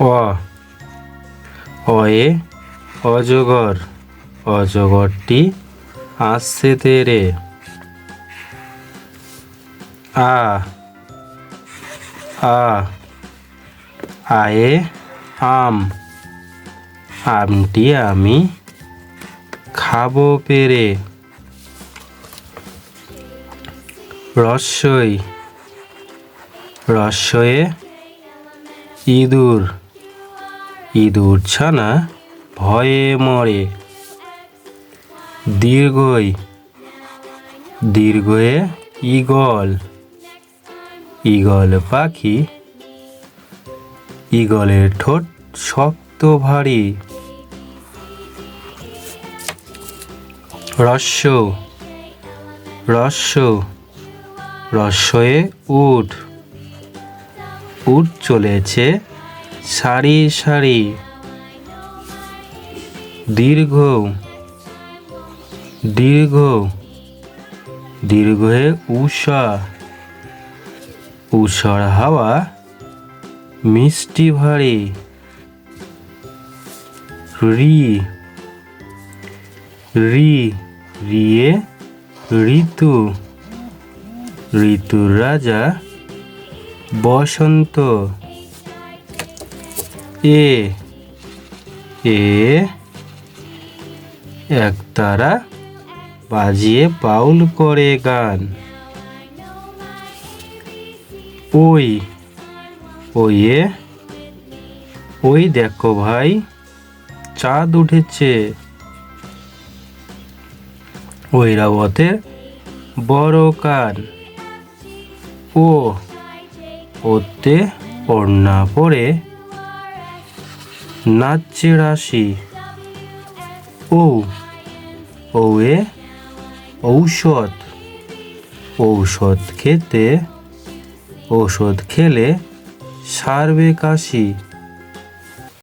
অ। অয়ে অজগর, অজগরটি আসছে তেরে। আ। আ। আয়ে আম। আমটি আমি খাব পেরে। রস্যই রস্যয়ে ইঁদুর। ইঁদুর ছানা ভয়ে মরে। দীর্ঘই, দীর্ঘয়ে ঈগল। ঈগল পাখি, ঈগলের ঠোঁট শক্ত ভারী। রস্য রস্য রস্যয়ে উঠ উঠ চলেছে সারি সারি। দীর্ঘ দীর্ঘ দীর্ঘয়ে উষা উষার হাওয়া মিষ্টি ভারী। রি রি, রিয়ে ঋতু। ঋতুর রাজা বসন্ত। এ এ একতারা বাজিয়ে বাউল করে গান। ওই, ওইয়ে, ওই দেখো ভাই, চাঁদ উঠেছে। ঐরাবতের বড় কান। ও, ওতে ওড়না পরে নাচছে রাশি ও এ ঔষধ। ঔষধ খেতে ঔষধ খেলে সারবে কাশি